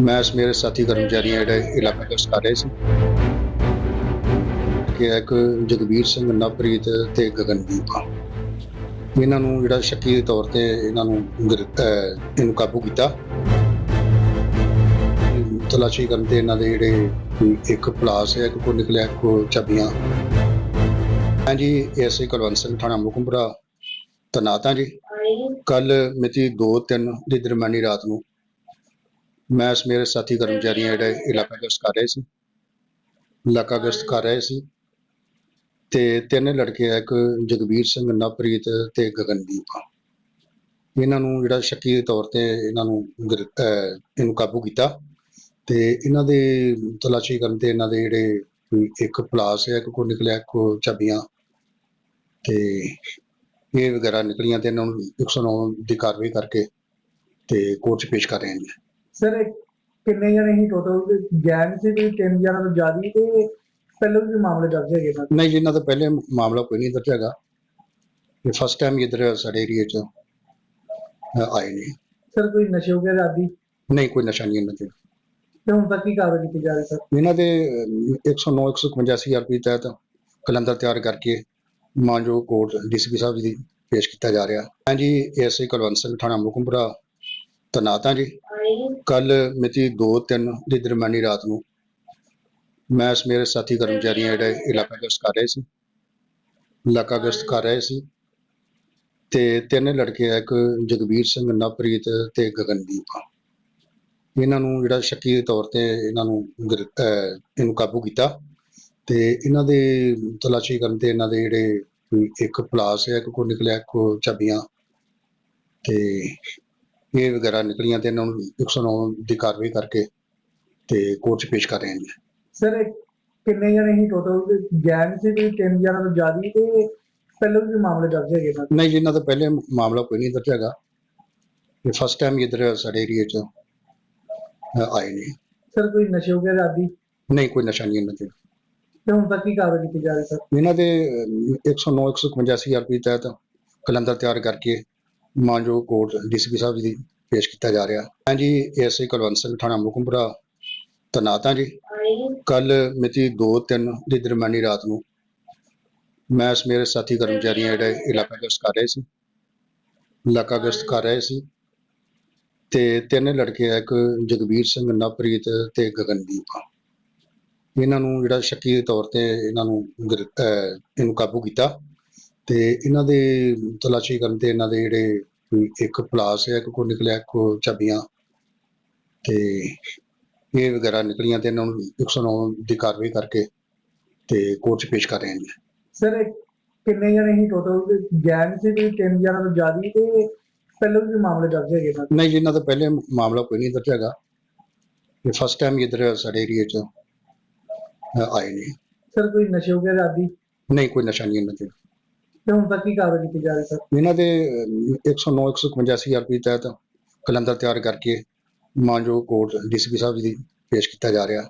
ਮੈਂ ਸਮੇਤ ਸਾਥੀ ਕਰਮਚਾਰੀ ਆ ਜਿਹੜੇ ਇਲਾਕਾ ਗਸ਼ਤ ਕਰ ਰਹੇ ਸੀ। ਕਿ ਇੱਕ ਜਗਵੀਰ ਸਿੰਘ ਨਵਪ੍ਰੀਤ ਤੇ ਗਗਨਦੀਪ। ਇਹਨਾਂ ਨੂੰ ਜਿਹੜਾ ਸ਼ੱਕੀ ਦੇ ਤੌਰ ਤੇ ਇਹਨਾਂ ਨੂੰ ਇਹਨੂੰ ਕਾਬੂ ਕੀਤਾ। ਤਲਾਸ਼ੀ ਕਰਨ ਤੇ ਇਹਨਾਂ ਦੇ ਜਿਹੜੇ ਇੱਕ ਪਲਾਸ ਹੈ ਇੱਕ ਕੋ ਨਿਕਲਿਆ ਕੋਲ ਚਾਬੀਆਂ। ਹਾਂਜੀ ਐਸਏ ਕੁਲਵੰਤ ਸਿੰਘ ਥਾਣਾ ਮੁਕਮਪੁਰਾ ਤਨਾਤਾ ਜੀ। ਕੱਲ ਮਿਤੀ 2-3 ਦੀ ਦਰਮਿਆਨੀ ਰਾਤ ਨੂੰ ਮੈਂ ਸਮੇਤ ਸਾਥੀ ਕਰਮਚਾਰੀ ਆ ਜਿਹੜੇ ਇਲਾਕਾ ਗਸ਼ਤ ਕਰ ਰਹੇ ਸੀ। ਇਲਾਕਾ ਗਸ਼ਤ ਕਰ ਰਹੇ ਸੀ। ਤੇ ਤਿੰਨ ਲੜਕੇ ਆ ਇੱਕ ਜਗਵੀਰ ਸਿੰਘ ਨਵਪ੍ਰੀਤ ਤੇ ਗਗਨਦੀਪ। ਇਹਨਾਂ ਨੂੰ ਜਿਹੜਾ ਸ਼ੱਕੀ ਦੇ ਤੌਰ ਤੇ ਇਹਨਾਂ ਨੂੰ ਇਹਨੂੰ ਕਾਬੂ ਕੀਤਾ। ਤੇ ਇਹਨਾਂ ਦੇ ਤਲਾਸ਼ੀ ਕਰਨ ਤੇ ਇਹਨਾਂ ਦੇ ਜਿਹੜੇ ਇੱਕ ਪਲਾਸ ਹੈ ਇੱਕ ਕੋ ਨਿਕਲਿਆ ਇੱਕ ਕੋਲ ਚਾਬੀਆਂ। ਤੇ ਇਹ ਵਗੈਰਾ ਨਿਕਲੀਆਂ ਤੇ ਇਹਨਾਂ ਨੂੰ 109 ਦੀ ਕਾਰਵਾਈ ਕਰਕੇ ਤੇ ਕੋਰਟ 'ਚ ਪੇਸ਼ ਕਰ ਰਹੇ ਹਾਂ ਸਰ ਕਿੰਨੇ ਜਣੇ ਸੀ ਟੋਟਲ ਗੈਂਗ ਸੀ ਵੀ ਤਿੰਨ ਜਣਾਂ ਤੋਂ ਜ਼ਿਆਦਾ ਹੀ ਤੇ ਪਹਿਲਾਂ ਵੀ ਮਾਮਲੇ ਦਰਜ ਹੈਗੇ ਸਰ ਨਹੀਂ ਜੀ ਇਹਨਾਂ ਦਾ ਪਹਿਲੇ ਮਾਮਲਾ ਕੋਈ ਨਹੀਂ ਦਰਜ ਹੈਗਾ। ਇਹ ਫਸਟ ਟਾਈਮ ਇਧਰ ਸਾਡੇ ਏਰੀਏ 'ਚ ਆਏ ਨੇ। ਸਰ ਕੋਈ ਨਸ਼ੇ ਵਗੈਰਾ ਆਦੀ? ਨਹੀਂ ਕੋਈ ਨਸ਼ਾ ਨਹੀਂ ਇਹਨਾਂ ਤੇ। ਤੇ ਹੁਣ ਤੱਕ ਕੀ ਕਾਰਵਾਈ ਕੀਤੀ ਜਾ ਰਹੀ ਸਰ? ਇਹਨਾਂ ਦੇ ਅਮ, 109 151 ਸੀਆਰਪੀ ਤਹਿਤ ਕਲੰਦਰ ਤਿਆਰ ਕਰਕੇ ਮਾਨਜੋ ਕੋਰਟ ਡੀਸੀਪੀ ਸਾਹਿਬ ਜੀ ਦੀ ਪੇਸ਼ ਕੀਤਾ ਜਾ ਰਿਹਾ। ਹਾਂਜੀ ਐਸਏ ਕੁਲਵੰਤ ਸਿੰਘ ਥਾਣਾ ਮੁਕਮਪੁਰਾ ਤਨਾਤਾ ਜੀ ਕੱਲ ਮਿਤੀ 2-3 ਦੀ ਦਰਮਿਆਨੀ ਰਾਤ ਨੂੰ ਮੈਂ ਸਮੇਤ ਸਾਥੀ ਕਰਮਚਾਰੀਆਂ ਜਿਹੜੇ ਇਲਾਕਾ ਗਸ਼ਤ ਕਰ ਰਹੇ ਸੀ ਇਲਾਕਾ ਗਸ਼ਤ ਕਰ ਰਹੇ ਸੀ ਤੇ ਤਿੰਨ ਲੜਕੇ ਆ, ਇੱਕ ਜਗਬੀਰ ਸਿੰਘ, ਨਵਪ੍ਰੀਤ ਤੇ ਗਗਨਦੀਪ। ਇਹਨਾਂ ਨੂੰ ਜਿਹੜਾ ਸ਼ੱਕੀ ਦੇ ਤੌਰ ਤੇ ਇਹਨਾਂ ਨੂੰ ਗ੍ਰਿ- ਇਹਨੂੰ ਕਾਬੂ ਕੀਤਾ ਤੇ ਇਹਨਾਂ ਦੇ ਤਲਾਸ਼ੀ ਕਰਨ ਤੇ ਇਹਨਾਂ ਦੇ ਜਿਹੜੇ ਇੱਕ ਪਲਾਸ ਹੈ ਇੱਕ ਕੋ ਨਿਕਲਿਆ, ਇੱਕ ਕੋਲ ਚਾਬੀਆਂ ਤੇ ਇਹ ਵਗੈਰਾ ਨਿਕਲੀਆਂ ਤੇ ਇਹਨਾਂ ਨੂੰ 109 ਦੀ ਕਾਰਵਾਈ ਕਰਕੇ ਤੇ ਕੋਰਟ 'ਚ ਪੇਸ਼ ਕਰ ਰਹੇ ਹਾਂ ਸਰ ਇਹ ਕਿੰਨੇ ਜਣੇ ਸੀ ਟੋਟਲ ਗੈਂਗ ਸੀ ਵੀ ਤਿੰਨ ਜਣਾਂ ਤੋਂ ਜ਼ਿਆਦਾ ਹੀ ਤੇ ਪਹਿਲਾਂ ਵੀ ਮਾਮਲੇ ਦਰਜ ਹੈਗੇ ਸਰ ਨਹੀਂ ਜੀ ਇਹਨਾਂ ਦਾ ਪਹਿਲੇ ਮਾਮਲਾ ਕੋਈ ਨਹੀਂ ਦਰਜ ਹੈਗਾ। ਇਹ ਫਸਟ ਟਾਈਮ ਇਧਰ ਸਾਡੇ ਏਰੀਏ 'ਚ ਅਹ, ਆਏ ਨੇ। ਸਰ ਕੋਈ ਨਸ਼ੇ ਵਗੈਰਾ ਆਦੀ? ਨਹੀਂ ਕੋਈ ਨਸ਼ਾ ਨਹੀਂ ਇਹਨਾਂ ਤੇ। ਤੇ ਹੁਣ ਤੱਕ ਕੀ ਕਾਰਵਾਈ ਕੀਤੀ ਜਾ ਰਹੀ ਸਰ? ਇਹਨਾਂ ਦੇ ਅਮ, 109 151 ਸੀਆਰਪੀ ਤਹਿਤ ਕਲੰਦਰ ਤਿਆਰ ਕਰਕੇ ਮਾਨਜੋ ਕੋਰਟ ਡੀਸੀਪੀ ਸਾਹਿਬ ਜੀ ਦੀ ਪੇਸ਼ ਕੀਤਾ ਜਾ ਰਿਹਾ। ਹਾਂਜੀ ਐਸਏ ਕੁਲਵੰਤ ਸਿੰਘ ਥਾਣਾ ਮੁਕਮਪੁਰਾ ਤਨਾਤਾ ਜੀ। ਕੱਲ ਮਿਤੀ 2-3 ਦੀ ਦਰਮਿਆਨੀ ਰਾਤ ਨੂੰ ਮੈਂ ਮੇਰੇ ਸਾਥੀ ਕਰਮਚਾਰੀਆਂ ਜਿਹੜੇ ਇਲਾਕਾ ਗਸ਼ਤ ਕਰ ਰਹੇ ਸੀ, ਇਲਾਕਾ ਗਸ਼ਤ ਕਰ ਰਹੇ ਸੀ ਤੇ ਤਿੰਨ ਲੜਕੇ ਆ, ਇੱਕ ਜਗਬੀਰ ਸਿੰਘ, ਨਵਪ੍ਰੀਤ ਤੇ ਗਗਨਦੀਪ। ਇਹਨਾਂ ਨੂੰ ਜਿਹੜਾ ਸ਼ੱਕੀ ਦੇ ਤੌਰ ਤੇ ਇਹਨਾਂ ਨੂੰ ਗ੍ਰਿ- ਇਹਨੂੰ ਕਾਬੂ ਕੀਤਾ ਤੇ ਇਹਨਾਂ ਦੇ ਤਲਾਸ਼ੀ ਕਰਨ ਤੇ ਇਹਨਾਂ ਦੇ ਜਿਹੜੇ ਕੋਈ ਇੱਕ ਪਲਾਸ ਹੈ ਇੱਕ ਕੋ ਨਿਕਲਿਆ ਕੋਲ ਚਾਬੀਆਂ। ਤੇ ਇਹ ਵਗੈਰਾ ਨਿਕਲੀਆਂ ਤੇ ਇਹਨਾਂ ਨੂੰ 109 ਦੀ ਕਾਰਵਾਈ ਕਰਕੇ ਤੇ ਕੋਰਟ 'ਚ ਪੇਸ਼ ਕਰ ਰਹੇ ਹਾਂ ਸਰ ਕਿੰਨੇ ਜਣੇ ਸੀ ਟੋਟਲ ਗੈਂਗ ਸੀ ਵੀ ਤਿੰਨ ਜਣਾਂ ਤੋਂ ਜ਼ਿਆਦਾ ਹੀ ਤੇ ਪਹਿਲਾਂ ਵੀ ਮਾਮਲੇ ਦਰਜ ਹੈਗੇ ਸਰ? ਨਹੀਂ ਜੀ ਇਹਨਾਂ ਦਾ ਪਹਿਲੇ ਮਾਮਲਾ ਕੋਈ ਨਹੀਂ ਦਰਜ ਹੈਗਾ। ਇਹ ਫਸਟ ਟਾਈਮ ਇਧਰ ਸਾਡੇ ਏਰੀਏ 'ਚ ਆਏ ਨੇ। ਸਰ ਕੋਈ ਨਸ਼ੇ ਵਗੈਰਾ ਆਦੀ? ਨਹੀਂ ਕੋਈ ਨਸ਼ਾ ਨਹੀਂ ਇਹਨਾਂ ਤੇ। ਤੇ ਹੁਣ ਤੱਕ ਕੀ ਕਾਰਵਾਈ ਕੀਤੀ ਜਾ ਰਹੀ ਸਰ। ਇਹਨਾਂ ਦੇ ਅਮ, 109 151 ਸੀਆਰਪੀ ਤਹਿਤ ਕਲੰਦਰ ਤਿਆਰ ਕਰਕੇ ਮਾਨਯੋਗ ਕੋਰਟ ਡੀਸੀਪੀ ਸਾਹਿਬ ਜੀ ਦੀ ਪੇਸ਼ ਕੀਤਾ ਜਾ ਰਿਹਾ।